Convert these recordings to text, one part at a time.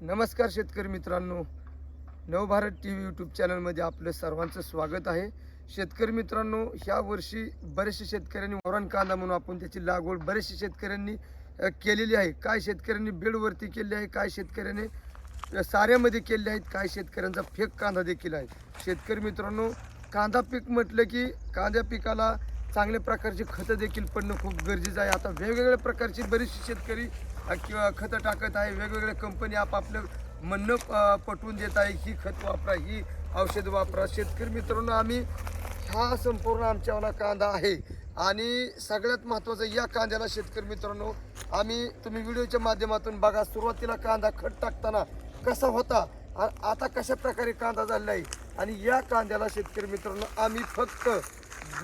नमस्कार शेतकरी मित्रांनो. नवभारत टी व्ही यूट्यूब चॅनलमध्ये आपलं सर्वांचं स्वागत आहे. शेतकरी मित्रांनो ह्या वर्षी बरेचसे शेतकऱ्यांनी वरण कांदा म्हणून आपण त्याची लागवड बरेचसे शेतकऱ्यांनी केलेली आहे. काय शेतकऱ्यांनी बेडवरती केली आहे काय शेतकऱ्याने साऱ्यामध्ये केले आहेत काय शेतकऱ्यांचा फेक कांदा देखील आहे. शेतकरी मित्रांनो कांदा पीक म्हटलं की कांद्या पिकाला चांगल्या प्रकारची खतं देखील पडणं खूप गरजेचं आहे. आता वेगवेगळ्या प्रकारची बरीचशी शेतकरी किंवा खतं टाकत आहे वेगवेगळ्या कंपनी आपापलं म्हणणं पटवून देत आहे ही खत वापरा ही औषध वापरा. शेतकरी मित्रांनो आम्ही हा संपूर्ण आमच्यावाला कांदा आहे. आणि सगळ्यात महत्त्वाचं या कांद्याला शेतकरी मित्रांनो आम्ही तुम्ही व्हिडिओच्या माध्यमातून बघा सुरुवातीला कांदा खत टाकताना कसा होता आ- आता कशा प्रकारे कांदा झालेला आहे. आणि या कांद्याला शेतकरी मित्रांनो आम्ही फक्त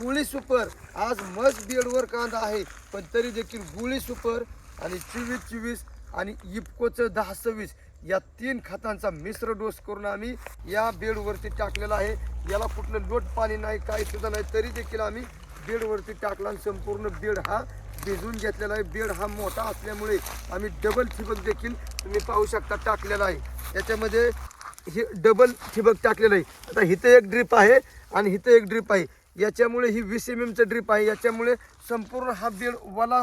गुळी सुपर आज मस्त बेडवर कांदा आहे पण तरी देखील गुळी सुपर आणि चोवीस चोवीस आणि इफकोचं दहा सव्वीस या तीन खतांचा मिश्र डोस करून आम्ही या बेडवरती टाकलेला आहे. याला कुठलं लोट पाणी नाही काही सुद्धा नाही तरी देखील आम्ही बेडवरती टाकला आणि संपूर्ण बेड हा भिजून घेतलेला आहे. बेड हा मोठा असल्यामुळे आम्ही डबल ठिबक देखील तुम्ही पाहू शकता टाकलेला आहे. याच्यामध्ये हे डबल ठिबक टाकलेलं आहे. आता इथं एक ड्रीप आहे आणि इथं एक ड्रीप आहे. याच्यामुळे ही वीस एम एमचं ड्रीप आहे. याच्यामुळे संपूर्ण हा बेड वला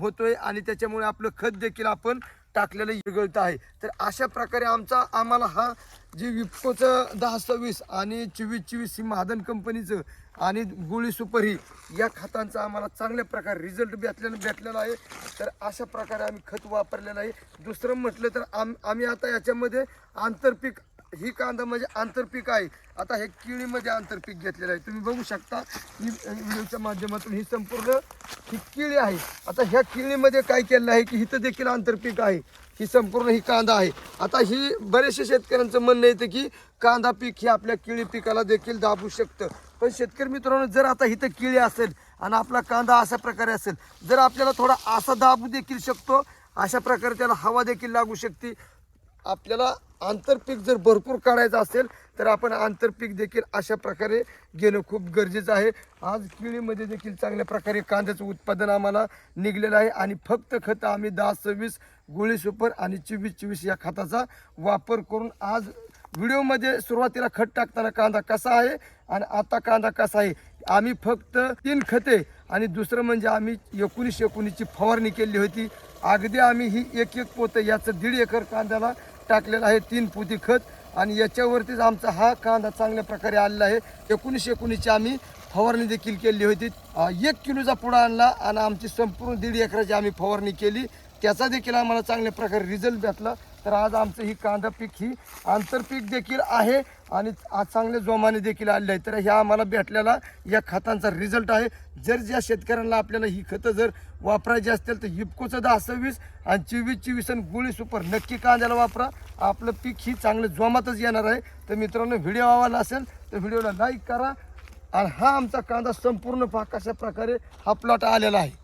होतोय आणि त्याच्यामुळे आपलं खत देखील आपण टाकलेलं विरगळत आहे. तर अशा प्रकारे आमचा आम्हाला हा जे विप्कोचं दहा सव्वीस आणि चोवीस चोवीस ही महादन कंपनीचं आणि गुळी सुपर ही या खतांचा आम्हाला चांगल्या प्रकारे रिझल्ट भेटलेला भेटलेला आहे. तर अशा प्रकारे आम्ही खत वापरलेलं आहे. दुसरं म्हटलं तर आम आम्ही आता याच्यामध्ये आंतरपीक ही कांदा म्हणजे आंतरपीक आहे. आता हे किळीमध्ये आंतरपीक घेतलेलं आहे. तुम्ही बघू शकता ही व्हिडिओच्या माध्यमातून ही संपूर्ण ही किळी आहे. आता ह्या किळीमध्ये काय केलेलं आहे की इथं देखील आंतरपीक आहे. ही संपूर्ण ही कांदा आहे. आता ही बरेचसे शेतकऱ्यांचं म्हणणं येतं की कांदा पीक हे आपल्या केळी पिकाला देखील दाबू शकतं. पण शेतकरी मित्रांनो जर आता इथं किळी असेल आणि आपला कांदा अशा प्रकारे असेल जर आपल्याला थोडा असा दाबू देखील शकतो अशा प्रकारे त्याला हवा देखील लागू शकते. आपल्याला आंतरपीक जर भरपूर काढायचं असेल तर आपण आंतरपीक देखील अशा प्रकारे घेणं खूप गरजेचं आहे. आज केळीमध्ये देखील चांगल्या प्रकारे कांद्याचं उत्पादन आम्हाला निघलेलं आहे आणि फक्त खतं आम्ही दहा सव्वीस गोळी सुपर आणि चोवीस चोवीस या खताचा वापर करून आज व्हिडिओमध्ये सुरुवातीला खत टाकताना कांदा कसा आहे आणि आता कांदा कसा आहे आम्ही फक्त तीन खते आणि दुसरं म्हणजे आम्ही एकोणीस एकोणीसची फवारणी केली होती. अगदी आम्ही ही एक एक पोतं याचं दीड एकर कांद्याला टाकलेलं आहे तीन पोती खत आणि याच्यावरतीच आमचा हा कांदा चांगल्या प्रकारे आलेला आहे. एकोणीसशे एकोणीसची आम्ही फवारणी देखील केली होती. एक किलोचा पुडा आणला आणि आमची संपूर्ण दीड एकराची आम्ही फवारणी केली. त्याचा देखील आम्हाला चांगल्या प्रकारे रिझल्ट भेटला. तर आज आमचं ही कांदा पीक ही आंतरपीक देखील आहे आणि आज चांगले जोमाने देखील आलेले आहे तर ह्या आम्हाला भेटलेला या खतांचा रिझल्ट आहे. जर ज्या शेतकऱ्यांना आपल्याला ही खतं जर वापरायची असतील तर हिपकोचं दहा सव्वीस आणि चोवीस चोवीस आणि गोळी सुपर. नक्की कांद्याला वापरा. आपलं पीक ही चांगलं जोमातच येणार आहे. तर मित्रांनो व्हिडिओ आवडला असेल तर व्हिडिओला लाईक करा. आणि हा आमचा कांदा संपूर्ण पहा कशा प्रकारे हा प्लॉट आलेला आहे.